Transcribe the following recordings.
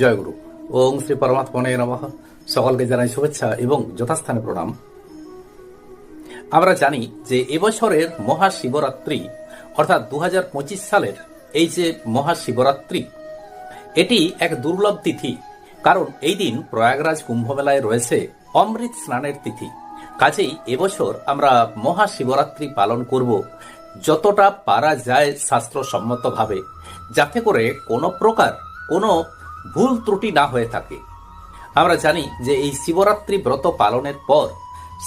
জয়গুরু ওং শ্রী পরমাত্মনে সকলকে জানাই শুভেচ্ছা এবং যথাস্থানে প্রণাম। আমরা জানি যে এবছরের মহাশিবরাত্রি, অর্থাৎ দু হাজার পঁচিশ সালের এই যে মহাশিবরাত্রি, এটি এক দুর্লভ তিথি। কারণ এই দিন প্রয়াগরাজ কুম্ভমেলায় রয়েছে অমৃত স্নানের তিথি। কাজেই এবছর আমরা মহাশিবরাত্রি পালন করব, যতটা পারা যায় শাস্ত্রসম্মতভাবে, যাতে করে কোনো প্রকার কোনো ভুল ত্রুটি না হয়ে থাকে। আমরা জানি যে এই শিবরাত্রি ব্রত পালনের পর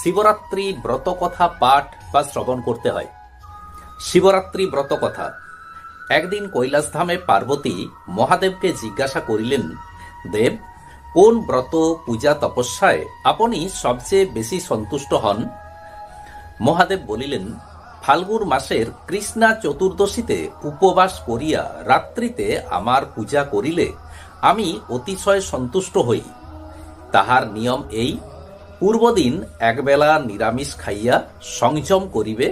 শিবরাত্রি ব্রত কথা পাঠ বা শ্রবণ করতে হয়। শিবরাত্রি ব্রত কথা। একদিন কৈলাসধামে পার্বতী মহাদেবকে জিজ্ঞাসা করিলেন, দেব, কোন ব্রত পূজা তপস্যায় আপনি সবচেয়ে বেশি সন্তুষ্ট হন? মহাদেব বলিলেন, ফাল্গুন মাসের কৃষ্ণা চতুর্দশীতে উপবাস করিয়া রাত্রিতে আমার পূজা করিলে আমি অতিশয় সন্তুষ্ট হই। তাহার নিয়ম এই, পূর্বদিন একবেলা নিরামিষ খাইয়া সংযম করিবে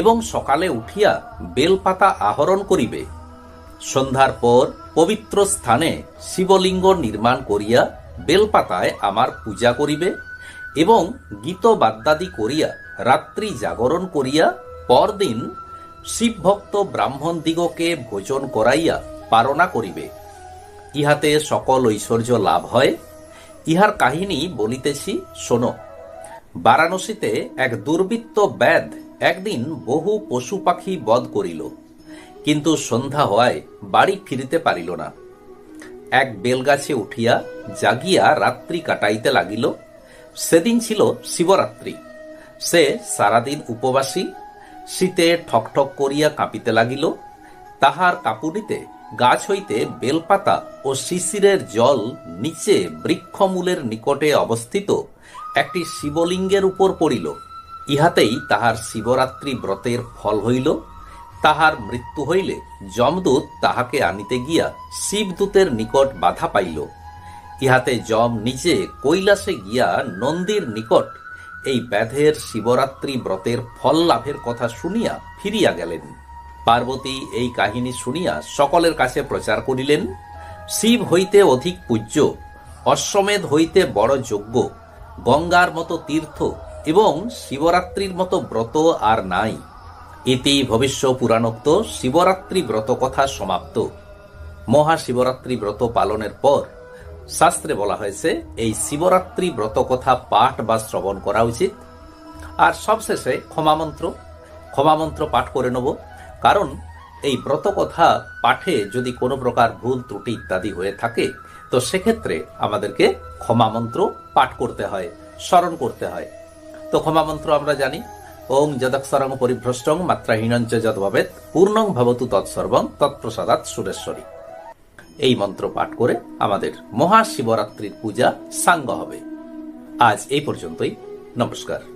এবং সকালে উঠিয়া বেলপাতা আহরণ করিবে। সন্ধ্যার পর পবিত্র স্থানে শিবলিঙ্গ নির্মাণ করিয়া বেলপাতায় আমার পূজা করিবে এবং গীত বাদ্যাদি করিয়া রাত্রি জাগরণ করিয়া পরদিন শিবভক্ত ব্রাহ্মণ দিগকে ভোজন করাইয়া পারণা করিবে। ইহাতে সকল ঐশ্বর্য লাভ হয়। ইহার কাহিনী বলিতেছি, শোনো। বারাণসীতে এক দুর্বৃত্ত ব্যাধ একদিন বহু পশু পাখি বধ করিল। কিন্তু সন্ধ্যা হওয়ায় বাড়ি ফিরিতে পারিল না। এক বেলগাছে উঠিয়া জাগিয়া রাত্রি কাটাইতে লাগিল। সেদিন ছিল শিবরাত্রি। সে সারাদিন উপবাসী, শীতে ঠকঠক করিয়া কাঁপিতে লাগিল। তাহার কাপুনিতে গাছ হইতে বেলপাতা ও শিশিরের জল নিচে বৃক্ষমূলের নিকটে অবস্থিত একটি শিবলিঙ্গের উপর পড়িল। ইহাতেই তাহার শিবরাত্রি ব্রতের ফল হইল। তাহার মৃত্যু হইলে যমদূত তাহাকে আনিতে গিয়া শিবদূতের নিকট বাধা পাইল। ইহাতে যম নিজে কৈলাসে গিয়া নন্দীর নিকট এই ব্যাধের শিবরাত্রি ব্রতের ফল লাভের কথা শুনিয়া ফিরিয়া গেলেন। পার্বতী এই কাহিনী শুনিয়া সকলের কাছে প্রচার করিলেন, শিব হইতে অধিক পূজ্য, অশ্বমেধ হইতে বড় যোগ্য, গঙ্গার মতো তীর্থ এবং শিবরাত্রির মতো ব্রত আর নাই। ইতি ভবিষ্য পুরাণোক্ত শিবরাত্রি ব্রত কথা সমাপ্ত। মহাশিবরাত্রি ব্রত পালনের পর শাস্ত্রে বলা হয়েছে, এই শিবরাত্রি ব্রত কথা পাঠ বা শ্রবণ করা উচিত। আর সবশেষে ক্ষমামন্ত্র ক্ষমামন্ত্র পাঠ করে নেব। কারণ, এই ব্রত কথা পাঠে যদি কোনো প্রকার ভুল ত্রুটি ইত্যাদি হয়ে থাকে, তো সেক্ষেত্রে আমাদেরকে ক্ষমা মন্ত্র পাঠ করতে হয়, স্মরণ করতে হয়। তো ক্ষমা মন্ত্র আমরা জানি, ওং যদক্ষরং পরিভ্রষ্টং মাত্রাহীনঞ্চ যদ্ভবেত পূর্ণং ভবতু তৎসর্বং তৎপ্রসাদাৎ সুরেশ্বরী। এই মন্ত্র পাঠ করে আমাদের মহাশিবরাত্রির পূজা সাঙ্গ হবে। আজ এই পর্যন্তই। নমস্কার।